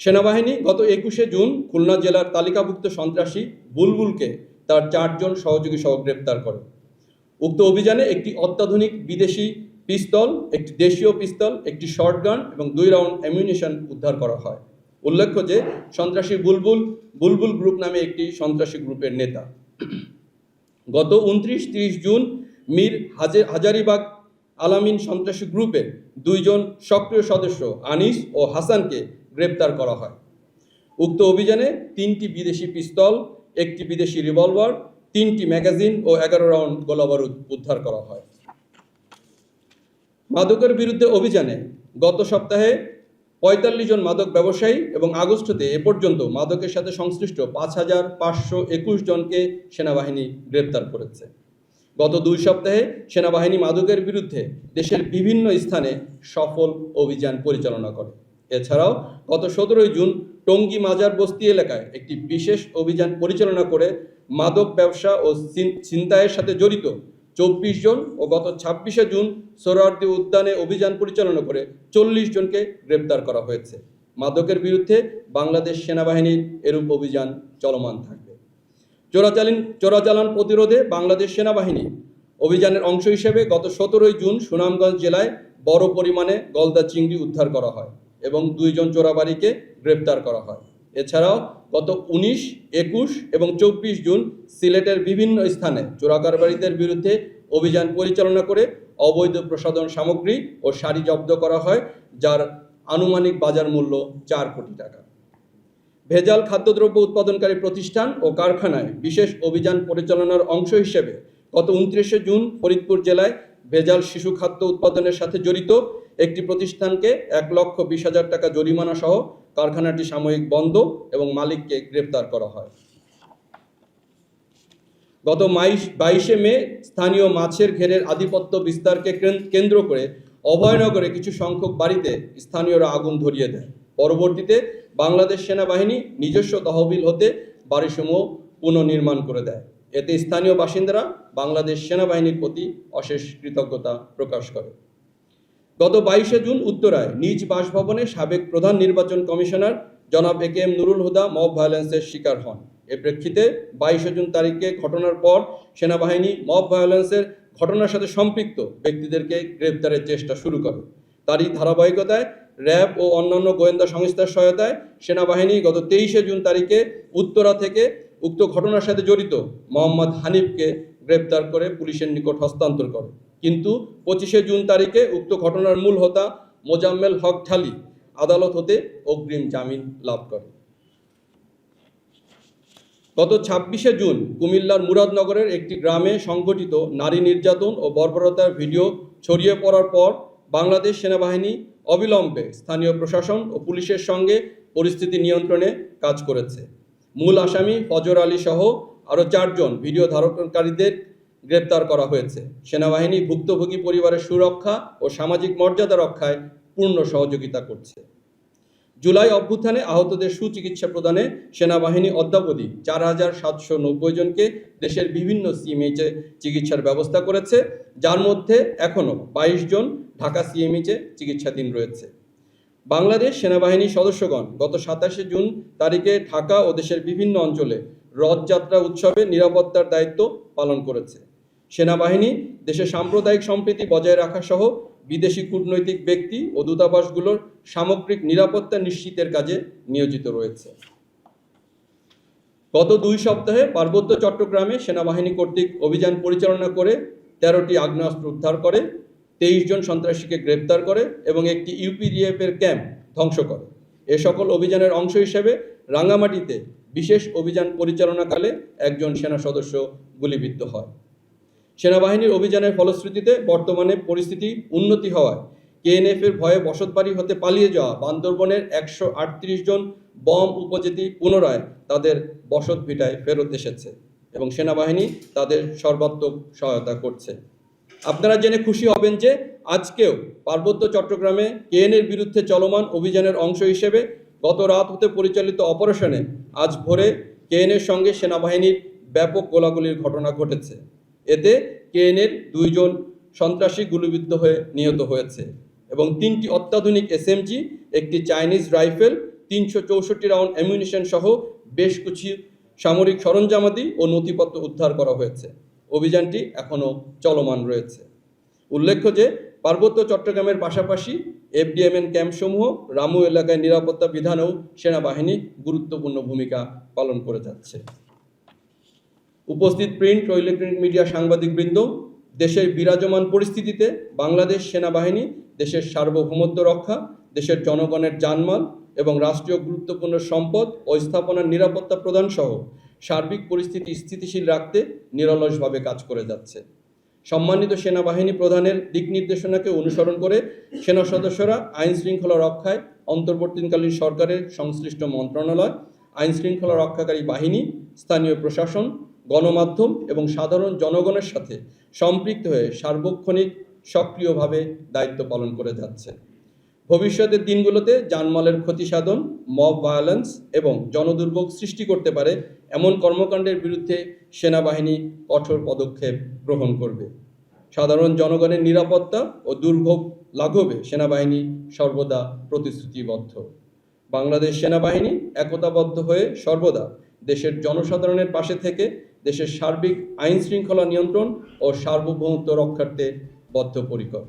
সেনাবাহিনী গত একুশে জুন খুলনা জেলার তালিকাভুক্ত সন্ত্রাসী বুলবুলকে তার চারজন সহযোগী সহ গ্রেপ্তার করে। উক্ত অভিযানে একটি অত্যাধুনিক বিদেশি পিস্তল, একটি দেশীয় পিস্তল, একটি শর্টগান এবং দুই রাউন্ড অ্যামিউনিশন উদ্ধার করা হয়। উল্লেখ্য যে, সন্ত্রাসী বুলবুল বুলবুল গ্রুপ নামে একটি সন্ত্রাসী গ্রুপের নেতা। গত উনত্রিশ তিরিশ জুন মীর হাজে হাজারিবাগ আলামিন সন্ত্রাসী গ্রুপের দুইজন সক্রিয় সদস্য আনিস ও হাসানকে গ্রেপ্তার করা হয়। উক্ত অভিযানে তিনটি বিদেশি পিস্তল, একটি বিদেশি রিভলভার, তিনটি ম্যাগাজিন ও এগারো রাউন্ড গোলাবারুদ উদ্ধার করা হয়। মাদকের বিরুদ্ধে অভিযানে গত সপ্তাহে পঁয়তাল্লিশ জন মাদক ব্যবসায়ী এবং আগস্টতে এ পর্যন্ত মাদকের সাথে সংশ্লিষ্ট পাঁচ হাজার পাঁচশো একুশ জনকে সেনাবাহিনী গ্রেপ্তার করেছে। গত দুই সপ্তাহে সেনাবাহিনী মাদকের বিরুদ্ধে দেশের বিভিন্ন স্থানে সফল অভিযান পরিচালনা করে। এছাড়াও গত সতেরোই জুন টঙ্গী মাজার বস্তি এলাকায় একটি বিশেষ অভিযান পরিচালনা করে মাদক ব্যবসা ও ছিন- ছিনতাইয়ের সাথে জড়িত চব্বিশ জন ও গত ছাব্বিশে জুন সোহরাওয়ার্দী উদ্যানে অভিযান পরিচালনা করে চল্লিশ জনকে গ্রেপ্তার করা হয়েছে। মাদকের বিরুদ্ধে বাংলাদেশ সেনাবাহিনীর এরূপ অভিযান চলমান থাকবে। চোরাচালিন, চোরাচালান প্রতিরোধে বাংলাদেশ সেনাবাহিনী অভিযানের অংশ হিসেবে গত সতেরোই জুন সুনামগঞ্জ জেলায় বড় পরিমাণে গলদা চিংড়ি উদ্ধার করা হয়। এবং দুইজন চোরাবাড়িকে গ্রেপ্তার করা হয়। এছাড়াও গত উনিশ, একুশ এবং চব্বিশ জুন সিলেটের বিভিন্ন স্থানে চোরাকারবারিদের বিরুদ্ধে অভিযান পরিচালনা করে অবৈধ প্রসাধন সামগ্রী ও শাড়ি জব্দ করা হয়, যার আনুমানিক বাজার মূল্য চার কোটি টাকা। ভেজাল খাদ্যদ্রব্য উৎপাদনকারী প্রতিষ্ঠান ও কারখানায় বিশেষ অভিযান পরিচালনার অংশ হিসেবে গত উনত্রিশে জুন ফরিদপুর জেলায় ভেজাল শিশু খাদ্য উৎপাদনের সাথে জড়িত একটি প্রতিষ্ঠানকে এক লক্ষ বিশ হাজার টাকা জরিমানা সহ কারখানাটি সাময়িক বন্ধ এবং মালিককে গ্রেপ্তার করা হয়। গত মাইশ, বাইশে মে স্থানীয় মাছের ঘেরের আধিপত্য বিস্তারকে কেন- কেন্দ্র করে অভয়নগরে কিছু সংখ্যক বাড়িতে স্থানীয়রা আগুন ধরিয়ে দেয় পরবর্তীতে বাংলাদেশ সেনাবাহিনী নিজস্ব তহবিল হতে বাড়িসমূহ পুনর্নির্মাণ করে দেয়। এতে স্থানীয় বাসিন্দারা বাংলাদেশ সেনাবাহিনীর প্রতি অশেষ কৃতজ্ঞতা প্রকাশ করে। গত বাইশে জুন উত্তরায় নিজ বাসভবনে সাবেক প্রধান নির্বাচন কমিশনার জনাব A K M Nurul Huda mob ভায়োলেন্সের শিকার হন। এ প্রেক্ষিতে বাইশে জুন তারিখে ঘটনার পর সেনাবাহিনী মব ভায়োলেন্সের ঘটনার সাথে সম্পৃক্ত ব্যক্তিদেরকে গ্রেপ্তারের চেষ্টা শুরু করে। তারই ধারাবাহিকতায় র্যাব ও অন্যান্য গোয়েন্দা সংস্থার সহায়তায় সেনাবাহিনী গত তেইশে জুন তারিখে উত্তরা থেকে উক্ত ঘটনার সাথে জড়িত মোহাম্মদ হানিফকে গ্রেপ্তার করে পুলিশের নিকট হস্তান্তর করে। কিন্তু পঁচিশে জুন তারিখে উক্ত ঘটনার মূল হোতা মোজাম্মেল হক ঠালি আদালত হতে অগ্রিম জামিন লাভ করে গত ছাব্বিশে জুন কুমিল্লার মুরাদনগরের একটি গ্রামে সংঘটিত নারী নির্যাতন ও বর্বরতার ভিডিও ছড়িয়ে পড়ার পর বাংলাদেশ সেনাবাহিনী অবিলম্বে স্থানীয় প্রশাসন ও পুলিশের সঙ্গে পরিস্থিতি নিয়ন্ত্রণে কাজ করেছে। মূল আসামি ফজর আলী সহ আরও চারজন ভিডিও ধারণকারীদের গ্রেপ্তার করা হয়েছে। সেনাবাহিনী ভুক্তভোগী পরিবারের সুরক্ষা ও সামাজিক মর্যাদা রক্ষায় পূর্ণ সহযোগিতা করছে। জুলাই অভ্যুত্থানে আহতদের সুচিকিৎসা প্রদানে সেনাবাহিনী অদ্যাবধি চার হাজার সাতশো নব্বই জনকে দেশের বিভিন্ন সিএমএইচে চিকিৎসার ব্যবস্থা করেছে, যার মধ্যে এখনও বাইশ জন ঢাকা সিএমএইচে চিকিৎসাধীন রয়েছে। বাংলাদেশ সেনাবাহিনীর সদস্যগণ গত সাতাশে জুন তারিখে ঢাকা ও দেশের বিভিন্ন অঞ্চলে রথযাত্রা উৎসবে নিরাপত্তার দায়িত্ব পালন করেছে। সেনাবাহিনী, দেশের সাম্প্রদায়িক সম্প্রীতি বজায় রাখা সহ বিদেশি কূটনৈতিক ব্যক্তি ও দূতাবাসগুলোর সামগ্রিক নিরাপত্তা নিশ্চিতের কাজে নিয়োজিত রয়েছে। গত দুই সপ্তাহে পার্বত্য চট্টগ্রামে সেনাবাহিনী কর্তৃক অভিযান পরিচালনা করে তেরোটি আগ্নেয়াস্ত্র উদ্ধার করে, তেইশ জন সন্ত্রাসীকে গ্রেপ্তার করে এবং একটি ইউপিডিএফ এর ক্যাম্প ধ্বংস করে। এ সকল অভিযানের অংশ হিসেবে রাঙ্গামাটিতে বিশেষ অভিযান পরিচালনাকালে একজন সেনা সদস্য গুলিবিদ্ধ হয়। সেনাবাহিনীর অভিযানের ফলশ্রুতিতে বর্তমানে পরিস্থিতি উন্নতি হওয়ায় কেএনএফ এর ভয়ে বসতবাড়ি হতে পালিয়ে যাওয়া বান্দরবনের একশো আটত্রিশ জন বম উপজাতি পুনরায় তাদের বসত ভিটায় ফেরত এসেছে এবং সেনাবাহিনী তাদের সর্বাত্মক সহায়তা করছে। আপনারা জেনে খুশি হবেন যে আজকেও পার্বত্য চট্টগ্রামে কেএনের বিরুদ্ধে চলমান অভিযানের অংশ হিসেবে গত রাত হতে পরিচালিত অপারেশনে আজ ভোরে কেএনের সঙ্গে সেনাবাহিনীর ব্যাপক গোলাগুলির ঘটনা ঘটেছে। এতে কেএনের দুইজন সন্ত্রাসী গুলিবিদ্ধ হয়ে নিহত হয়েছে এবং তিনটি অত্যাধুনিক এসএমজি একটি চাইনিজ রাইফেল, তিনশো চৌষট্টি রাউন্ড অ্যামিউনিশন সহ বেশ কিছু সামরিক সরঞ্জামাদি ও নথিপত্র উদ্ধার করা হয়েছে। অভিযানটি এখনও চলমান রয়েছে। উল্লেখ্য যে, পার্বত্য চট্টগ্রামের পাশাপাশি এফডিএমএন ক্যাম্পসমূহ রামু এলাকায় নিরাপত্তা বিধানেও সেনাবাহিনী গুরুত্বপূর্ণ ভূমিকা পালন করে যাচ্ছে। উপস্থিত প্রিন্ট ও ইলেকট্রনিক মিডিয়া সাংবাদিকবৃন্দ, দেশের বিরাজমান পরিস্থিতিতে বাংলাদেশ সেনাবাহিনী, দেশের সার্বভৌমত্ব রক্ষা, দেশের জনগণের জানমাল এবং রাষ্ট্রীয় গুরুত্বপূর্ণ সম্পদ ও স্থাপনার নিরাপত্তা প্রদান সহ সার্বিক পরিস্থিতি স্থিতিশীল রাখতে নিরলসভাবে কাজ করে যাচ্ছে। সম্মানিত সেনাবাহিনী প্রধানের দিক নির্দেশনাকে অনুসরণ করে সেনা সদস্যরা আইন শৃঙ্খলা রক্ষায় অন্তর্বর্তীকালীন সরকারের সংশ্লিষ্ট মন্ত্রণালয়, আইন শৃঙ্খলা রক্ষাকারী বাহিনী, স্থানীয় প্রশাসন গণমাধ্যম এবং সাধারণ জনগণের সাথে সম্পৃক্ত হয়ে সার্বক্ষণিক সক্রিয়ভাবে দায়িত্ব পালন করে যাচ্ছে। ভবিষ্যতের দিনগুলোতে জানমালের ক্ষতি সাধন মব ভায়োলেন্স এবং জনদুর্ভোগ সৃষ্টি করতে পারে এমন কর্মকাণ্ডের বিরুদ্ধে সেনাবাহিনী কঠোর পদক্ষেপ গ্রহণ করবে। সাধারণ জনগণের নিরাপত্তা ও দুর্ভোগ লাঘবে সেনাবাহিনী সর্বদা প্রতিশ্রুতিবদ্ধ। বাংলাদেশ সেনাবাহিনী একতাবদ্ধ হয়ে সর্বদা দেশের জনসাধারণের পাশে থেকে দেশের সার্বিক আইন শৃঙ্খলা নিয়ন্ত্রণ ও সার্বভৌমত্ব রক্ষার্থে বদ্ধপরিকর।